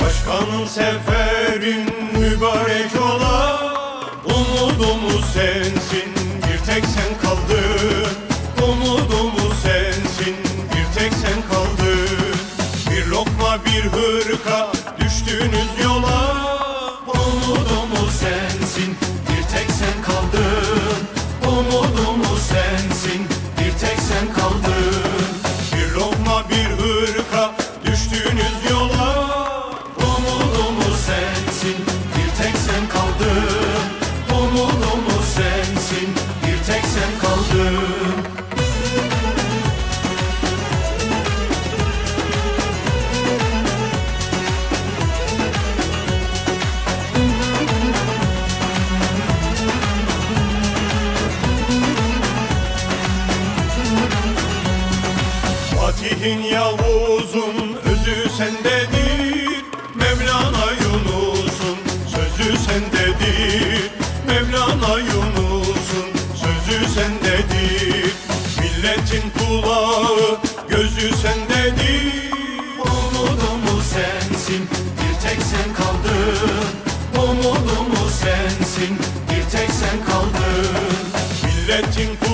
Başkanın seferin mübarek ola Umudumuz sensin Fatih'in Yavuz'un özü sendedir. Mevlana Yunus'un sözü sendedir. Mevlana Yunus'un sözü sendedir. Milletin kulağı gözü sendedir. Umudumuz sensin bir tek sen kaldın. Umudumuz sensin bir tek sen kaldın. Milletin kulağı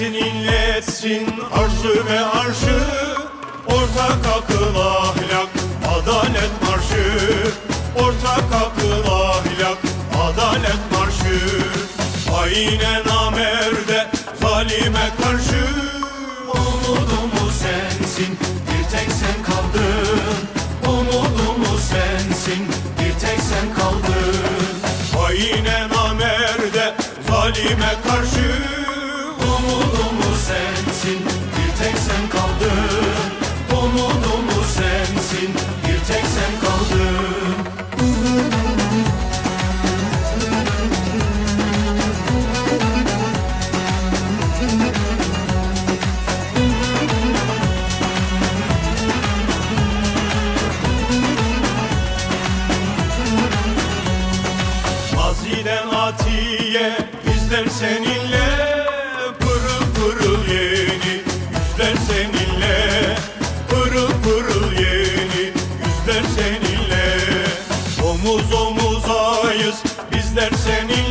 Titretsin inletsin arşı ve arşı Ortak akıl ahlak adalet marşı. Ortak akıl ahlak adalet marşı. Haine namerde zalime karşı. Umudumuz sensin bir tek sen kaldın. Umudumuz sensin bir tek sen kaldın. Haine namerde zalime karşı Umudumuz sensin bir tek sen kaldın. Umudumuz sensin bir tek sen kaldın. Maziden atiye bizler seninle Pırıl yeni yüzler seninle. Pırıl pırıl yeni yüzler seninle. Omuz omuzayız bizler seninle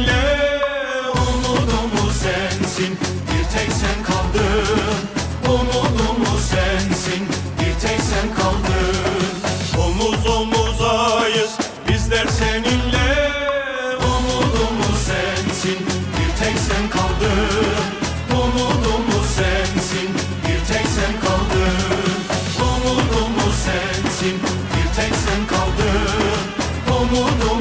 sensin, bir tek sen kaldın. Umudum